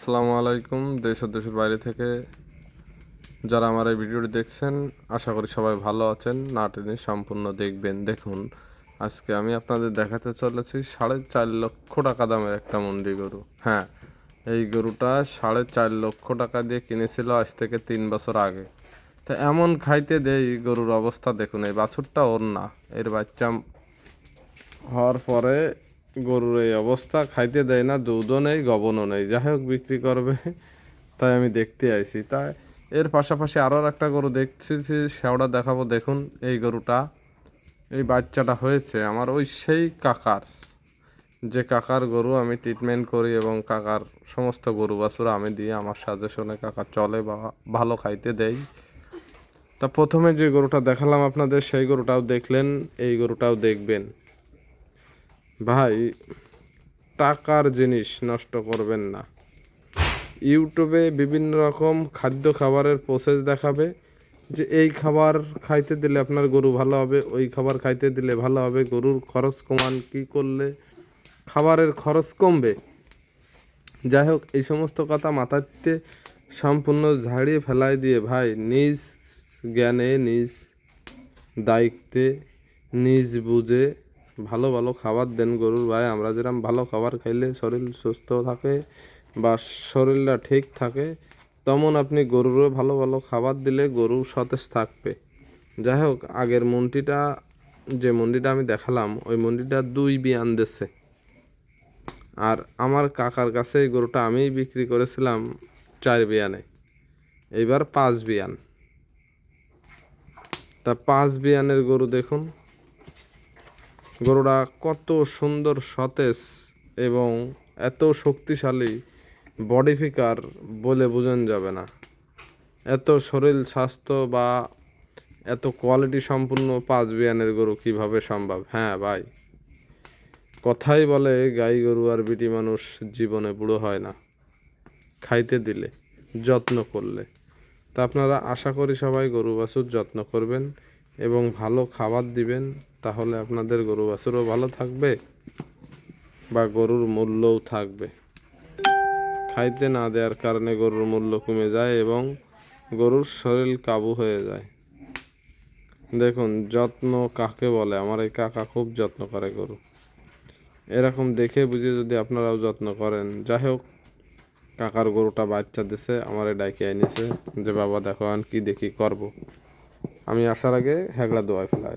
আসসালামু আলাইকুম, দেশ ও দেশের বাইরে থেকে যারা আমার এই ভিডিওটি দেখছেন, আশা করি সবাই ভালো আছেন না টেনে সম্পূর্ণ দেখবেন। দেখুন, আজকে আমি আপনাদের দেখাতে চলেছি সাড়ে চার লক্ষ টাকা দামের একটা মন্ডি গরু। হ্যাঁ এই গরুটা সাড়ে চার লক্ষ টাকা দিয়ে কিনেছিল আজ থেকে তিন বছর আগে। তো এমন খাইতে দেই গরুর অবস্থা, দেখুন, এই বাছুরটা ওর না, এর বাচ্চা হওয়ার পরে গরুর এই অবস্থা, খাইতে দেয় না, দুধও নেই, গবনও নেই। যাই হোক, বিক্রি করবে। তাই আমি দেখতে আইছি। তাই এর পাশাপাশি আরও একটা গরু দেখছি যে সেওটা দেখাবো। দেখুন, এই গরুটা, এই বাচ্চাটা হয়েছে আমার ওই সেই কাকার। যে কাকার গরু আমি ট্রিটমেন্ট করি এবং কাকার সমস্ত গরু বাছুরা আমি দিয়ে আমার সাজেশনে কাকা চলে বা ভালো খাইতে দেয়। তা প্রথমে যে গরুটা দেখালাম আপনাদের, সেই গরুটাও দেখলেন, এই গরুটাও দেখবেন। ভাই, টাকার জিনিস নষ্ট করবেন না। ইউটিউবে বিভিন্ন রকম খাদ্য খাবারের প্রসেস দেখাবে যে এই খাবার খাইতে দিলে আপনার গরু ভালো হবে, ওই খাবার খাইতে দিলে ভালো হবে, গরুর খরচ কমান, কি করলে খাবারের খরচ কমবে। যাই হোক, এই সমস্ত কথা মাথাতে সম্পূর্ণ ঝাড়িয়ে ফেলাই দিয়ে ভাই, নিজ জ্ঞানে, নিজ দায়িত্বে, নিজ বুঝে ভালো ভালো খাবার দেন গরুর ভাই। আমরা যেরকম ভালো খাবার খাইলে শরীর সুস্থ থাকে বা শরীরটা ঠিক থাকে, তেমন আপনি গরুরও ভালো ভালো খাবার দিলে গরু সতেজ থাকবে। যাই হোক, আগের মন্ডিটা, যে মন্ডিটা আমি দেখালাম, ওই মন্ডিটা দুই বিয়ান দেছে। আর আমার কাকার কাছে গরুটা আমিই বিক্রি করেছিলাম চার বিয়ানে। এইবার পাঁচ বিয়ান। তা পাঁচ বিয়ানের গরু দেখুন। গরুটা কত সুন্দর সতেজ এবং এত শক্তিশালী বডি ফিকার বলে বোঝানো যাবে না। এত শরীর স্বাস্থ্য বা এত কোয়ালিটি সম্পূর্ণ পাঁচ বিয়ানের গরু কীভাবে সম্ভব? হ্যাঁ ভাই, কথাই বলে গাই গরু আর বিটি মানুষ জীবনে বুড়ো হয় না। খাইতে দিলে, যত্ন করলে। তা আপনারা আশা করি সবাই গরু বাছুর যত্ন করবেন। এবং ভালো খাবার দিবেন, তাহলে আপনাদের গরু বাছুরও ভালো থাকবে বা গরুর মূল্যও থাকবে। খাইতে না দেওয়ার কারণে গরুর মূল্য কমে যায় এবং গরুর শরীর কাবু হয়ে যায়। দেখুন, যত্ন কাকে বলে? আমার এই কাকা খুব যত্ন করে গরু। এরকম দেখে বুঝে যদি আপনারাও যত্ন করেন। যাই হোক, কাকার গরুটা বাচ্চা দিছে, আমার ডাইকে এনেছে যে, বাবা, দেখো আন কি দেখি, করব। আমি আসার আগে হ্যাগড়া দোয়াই ফেলা